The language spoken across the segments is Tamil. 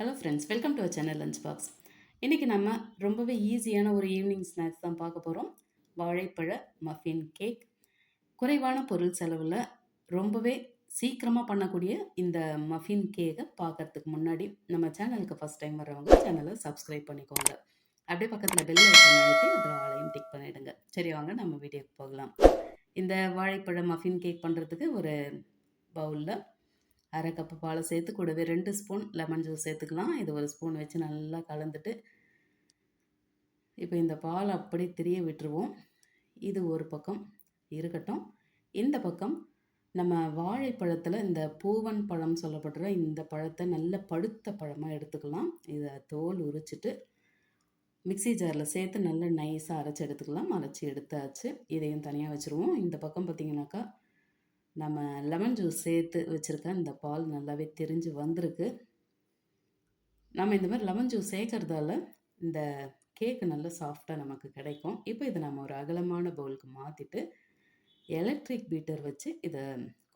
Hello friends welcome to our channel lunch box இன்றைக்கி நம்ம ரொம்பவே ஈஸியான ஒரு ஈவினிங் ஸ்நாக்ஸ் தான் பார்க்க போகிறோம் வாழைப்பழ மஃபின் கேக் குறைவான பொருள் செலவில் ரொம்பவே சீக்கிரமாக பண்ணக்கூடிய இந்த மஃபின் கேக்கை பார்க்கறதுக்கு முன்னாடி நம்ம சேனலுக்கு ஃபஸ்ட் டைம் வர்றவங்க சேனலை சப்ஸ்கிரைப் பண்ணிக்கோங்க. அப்படியே பக்கத்தில் பெல் ஐக்கன் அழுத்தி அதில் ஆளையும் டிக் பண்ணிவிடுங்க சரி வாங்க நம்ம வீடியோக்கு போகலாம். இந்த வாழைப்பழ மஃபின் கேக் பண்ணுறதுக்கு ஒரு பவுலில் அரை கப்பு பாலை சேர்த்து கூடவே ரெண்டு ஸ்பூன் லெமன் ஜூஸ் சேர்த்துக்கலாம். இது ஒரு ஸ்பூன் வச்சு நல்லா கலந்துட்டு இப்போ இந்த பால் அப்படி திரிய விட்டுருவோம். இது ஒரு பக்கம் இருக்கட்டும். இந்த பக்கம் நம்ம வாழைப்பழத்தில் இந்த பூவன் பழம் சொல்லப்படுற இந்த பழத்தை நல்ல பழுத்த பழமாக எடுத்துக்கலாம். இதை தோல் உரிச்சிட்டு மிக்சி ஜாரில் சேர்த்து நல்லா நைஸாக அரைச்சி எடுத்துக்கலாம். அரைச்சி எடுத்தாச்சு. இதையும் தனியாக வச்சுருவோம். இந்த பக்கம் பார்த்திங்கனாக்கா நம்ம லெமன் ஜூஸ் சேர்த்து வச்சுருக்க இந்த பால் நல்லாவே தெரிஞ்சு வந்திருக்கு. நம்ம இந்த மாதிரி லெமன் ஜூஸ் சேர்க்கறதால இந்த கேக்கு நல்லா சாஃப்டாக நமக்கு கிடைக்கும். இப்போ இதை நம்ம ஒரு அகலமான பவுலுக்கு மாற்றிட்டு எலக்ட்ரிக் பீட்டர் வச்சு இதை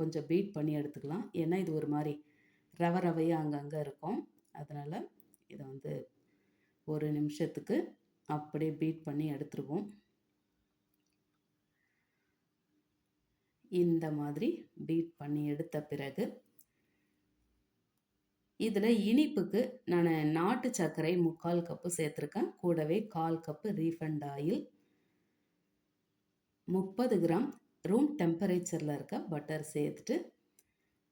கொஞ்சம் பீட் பண்ணி எடுத்துக்கலாம். ஏன்னா இது ஒரு மாதிரி ரவ ரவையாக அங்கங்கே இருக்கும். அதனால் இதை வந்து ஒரு நிமிஷத்துக்கு அப்படியே பீட் பண்ணி எடுத்துருவோம். இந்த மாதிரி பீட் பண்ணி எடுத்த பிறகு இதில் இனிப்புக்கு நான் நாட்டு சர்க்கரை முக்கால் கப்பு சேர்த்துருக்கேன். கூடவே கால் கப்பு ரீஃபண்ட் ஆயில் முப்பது கிராம் ரூம் டெம்பரேச்சரில் இருக்க பட்டர் சேர்த்துட்டு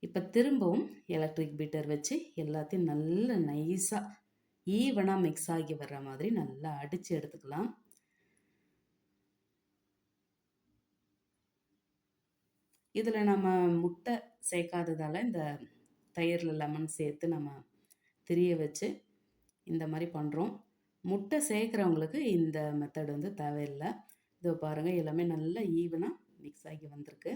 இப்போ திரும்பவும் எலக்ட்ரிக் பீட்டர் வச்சு எல்லாத்தையும் நல்ல நைஸாக ஈவனாக மிக்ஸ் ஆகி வர்ற மாதிரி நல்லா அடித்து எடுத்துக்கலாம். இதில் நம்ம முட்டை சேர்க்காததால் இந்த தயிரில் லெமன் சேர்த்து நம்ம திரிய வச்சு இந்த மாதிரி பண்ணுறோம் முட்டை சேர்க்குறவங்களுக்கு இந்த மெத்தட் வந்து தேவையில்லை. இதோ பாருங்கள் எல்லாமே நல்லா ஈவனாக மிக்ஸ் ஆகி வந்திருக்கு.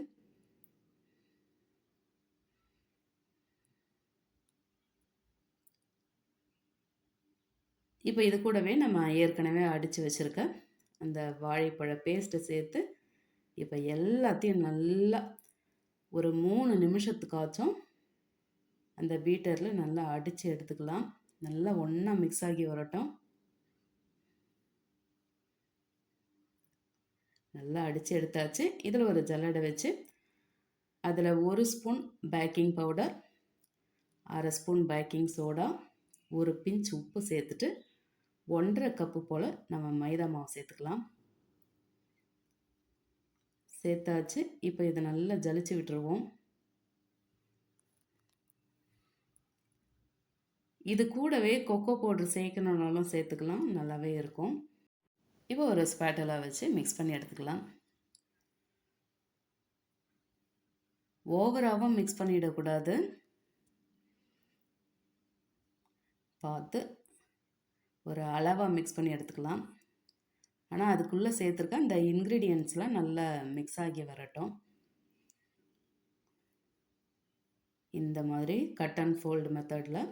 இப்போ இது கூடவே நம்ம ஏற்கனவே அடித்து வச்சுருக்க அந்த வாழைப்பழ பேஸ்ட்டை சேர்த்து இப்போ எல்லாத்தையும் நல்லா ஒரு மூணு நிமிஷத்துக்காச்சும் அந்த பீட்டரில் நல்லா அடித்து எடுத்துக்கலாம். நல்லா ஒன்றா மிக்ஸ் ஆகி வரட்டும். நல்லா அடித்து எடுத்தாச்சு. இதில் ஒரு ஜல்லடை வச்சு அதில் ஒரு ஸ்பூன் பேக்கிங் பவுடர் அரை ஸ்பூன் பேக்கிங் சோடா ஒரு பிஞ்ச் உப்பு சேர்த்துட்டு ஒன்றரை கப்பு போல் நம்ம மைதா மாவு சேர்த்துக்கலாம். சேர்த்தாச்சு. இப்போ இதை நல்லா ஜலிச்சு விட்டுருவோம். இது கூடவே கொக்கோ பவுட்ரு சேர்க்கணுன்னாலும் சேர்த்துக்கலாம். நல்லாவே இருக்கும். இப்போ ஒரு ஸ்பேட்டலாக வச்சு மிக்ஸ் பண்ணி எடுத்துக்கலாம். ஓவராகவும் மிக்ஸ் பண்ணிடக்கூடாது. பார்த்து ஒரு அளவாக மிக்ஸ் பண்ணி எடுத்துக்கலாம். ஆனால் அதுக்குள்ளே சேர்த்துருக்க அந்த இன்க்ரீடியன்ட்ஸ்லாம் நல்லா மிக்ஸ் ஆகி வரட்டும். இந்த மாதிரி கட் அண்ட் ஃபோல்டு மெத்தடில்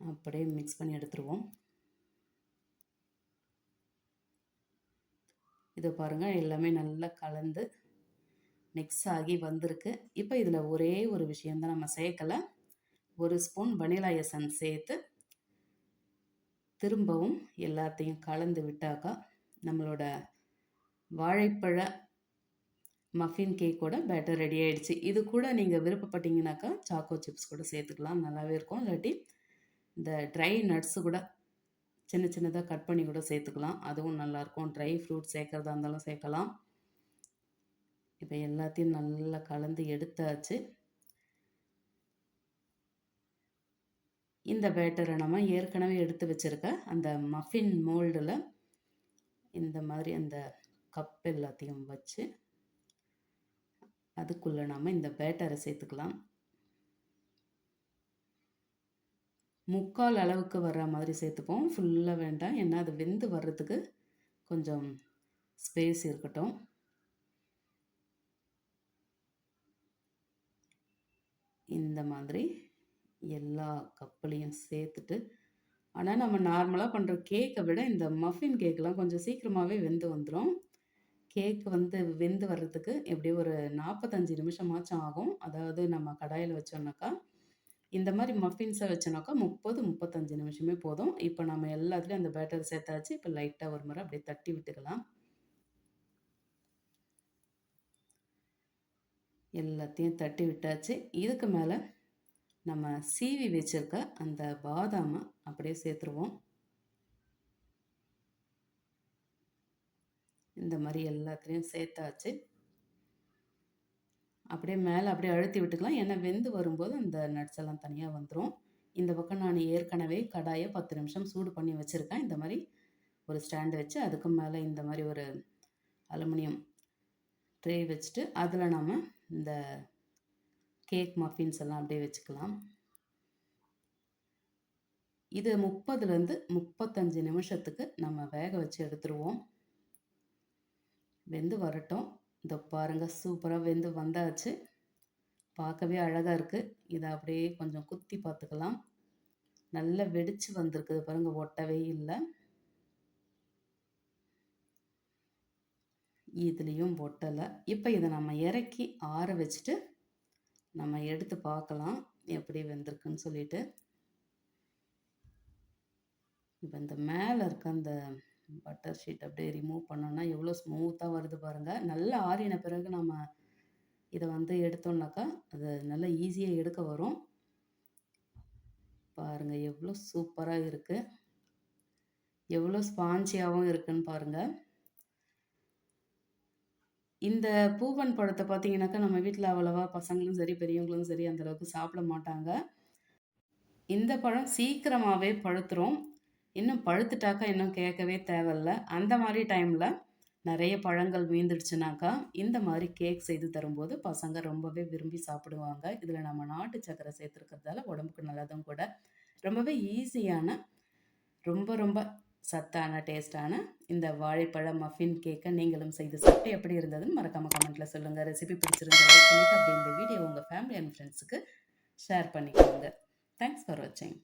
அப்படியே மிக்ஸ் பண்ணி எடுத்துருவோம். இதை பாருங்கள் எல்லாமே நல்லா கலந்து மிக்ஸ் ஆகி வந்திருக்கு. இப்போ இதில் ஒரே ஒரு விஷயந்தான் நம்ம சேர்க்கலை. ஒரு ஸ்பூன் வனிலா எசன்ஸ் சேர்த்து திரும்பவும் எல்லாத்தையும் கலந்து விட்டாக்கா நம்மளோட வாழைப்பழ மஃபின் கேக்கோட பேட்டர் ரெடி ஆகிடுச்சு இது கூட நீங்கள் விருப்பப்பட்டீங்கனாக்கா சாக்கோ சிப்ஸ் கூட சேர்த்துக்கலாம். நல்லாவே இருக்கும். இல்லாட்டி இந்த ட்ரை நட்ஸு கூட சின்ன சின்னதாக கட் பண்ணி கூட சேர்த்துக்கலாம். அதுவும் நல்லாயிருக்கும் ட்ரை ஃப்ரூட் சேர்க்குறதா இருந்தாலும் சேர்க்கலாம். இப்போ எல்லாத்தையும் நல்லா கலந்து எடுத்தாச்சு. இந்த பேட்டரை நம்ம ஏற்கனவே எடுத்து வச்சுருக்க அந்த மஃபின் மோல்டில் இந்த மாதிரி அந்த கப் எல்லாத்தையும் வச்சு அதுக்குள்ளே நாம் இந்த பேட்டரை சேர்த்துக்கலாம். முக்கால் அளவுக்கு வர்ற மாதிரி சேர்த்துப்போம். ஃபுல்லாக வேண்டாம். ஏன்னா அது வெந்து வர்றதுக்கு கொஞ்சம் ஸ்பேஸ் இருக்கட்டும். இந்த மாதிரி எல்லா கப்புலையும் சேர்த்துட்டு ஆனால் நம்ம நார்மலாக பண்ணுற கேக்கை விட இந்த மஃபின் கேக்கெலாம் கொஞ்சம் சீக்கிரமாகவே வெந்து வந்துடும் கேக் வந்து வெந்து வர்றதுக்கு எப்படியும் ஒரு நாற்பத்தஞ்சு நிமிஷமாச்சும் ஆகும். அதாவது நம்ம கடாயில் வச்சோம்னாக்கா இந்த மாதிரி மஃபின்ஸை வச்சோனாக்கா முப்பது முப்பத்தஞ்சு நிமிஷமே போதும். இப்போ நம்ம எல்லாத்துலேயும் அந்த பேட்டர் சேர்த்தாச்சு. இப்போ லைட்டாக ஒரு முறை அப்படியே தட்டி விட்டுக்கலாம். எல்லாத்தையும் தட்டி விட்டாச்சு. இதுக்கு மேலே நம்ம சீவி வச்சிருக்க அந்த பாதாமை அப்படியே சேர்த்துருவோம். இந்த மாதிரி எல்லாத்துலேயும் சேர்த்தாச்சு. அப்படியே மேலே அப்படியே அழுத்தி விட்டுக்கலாம். ஏன்னா வெந்து வரும்போது அந்த நட்ஸ் எல்லாம் தனியாக வந்துடும் இந்த பக்கம் நான் ஏற்கனவே கடாயை பத்து நிமிஷம் சூடு பண்ணி வச்சுருக்கேன். இந்த மாதிரி ஒரு ஸ்டாண்டு வச்சு அதுக்கு மேலே இந்த மாதிரி ஒரு அலுமினியம் ட்ரே வச்சுட்டு அதில் நம்ம இந்த கேக் மஃபின்ஸ் எல்லாம் அப்படியே வச்சுக்கலாம். இது முப்பதுலேருந்து முப்பத்தஞ்சு நிமிஷத்துக்கு நம்ம வேக வச்சு எடுத்துருவோம். வெந்து வரட்டும். இந்த பாருங்கள் சூப்பராக வெந்து வந்தாச்சு. பார்க்கவே அழகாக இருக்குது இதை அப்படியே கொஞ்சம் குத்தி பார்த்துக்கலாம். நல்லா வெடிச்சு வந்திருக்குது பாருங்கள் ஒட்டவே இல்லை. இதுலேயும் ஒட்டலை. இப்போ இதை நம்ம இறக்கி ஆற வச்சுட்டு நம்ம எடுத்து பார்க்கலாம் எப்படி வெந்திருக்குன்னு சொல்லிட்டு. இப்போ இந்த மேலே இருக்க அந்த பட்டர் ஷீட் அப்படியே ரிமூவ் பண்ணோன்னா எவ்வளோ ஸ்மூத்தாக வருது பாருங்கள் நல்லா ஆறின பிறகு நம்ம இதை வந்து எடுத்தோம்னாக்கா அது நல்லா ஈஸியாக எடுக்க வரும். பாருங்கள் எவ்வளோ சூப்பராக இருக்குது எவ்வளோ ஸ்பான்சியாகவும் இருக்குன்னு பாருங்கள் இந்த பூவன் பழத்தை பார்த்தீங்கன்னாக்கா நம்ம வீட்டில் அவ்வளவா பசங்களும் சரி பெரியவங்களும் சரி அந்த அளவுக்கு சாப்பிட மாட்டாங்க. இந்த பழம் சீக்கிரமாகவே பழுத்துரும். இன்னும் பழுத்துட்டாக்கா இன்னும் கேட்கவே தேவையில்ல. அந்த மாதிரி டைமில் நிறைய பழங்கள் வீழ்ந்துடுச்சுனாக்கா இந்த மாதிரி கேக் செய்து தரும்போது பசங்க ரொம்பவே விரும்பி சாப்பிடுவாங்க. இதில் நம்ம நாட்டு சக்கரை சேர்த்துருக்கிறதால உடம்புக்கு நல்லதும் கூட. ரொம்பவே ஈஸியான ரொம்ப ரொம்ப சத்தான டேஸ்டான இந்த வாழைப்பழ மஃபின் கேக்கை நீங்களும் செய்து சாப்பிட்டு எப்படி இருந்ததுன்னு மறக்காமல் கமெண்ட்டில் சொல்லுங்கள் ரெசிபி பிடிச்சிருந்த லைக் பண்ணிவிட்டு அப்படி இந்த வீடியோ உங்கள் ஃபேமிலி அண்ட் ஃப்ரெண்ட்ஸுக்கு ஷேர் பண்ணிக்கோங்க. தேங்க்ஸ் ஃபார் வாட்சிங்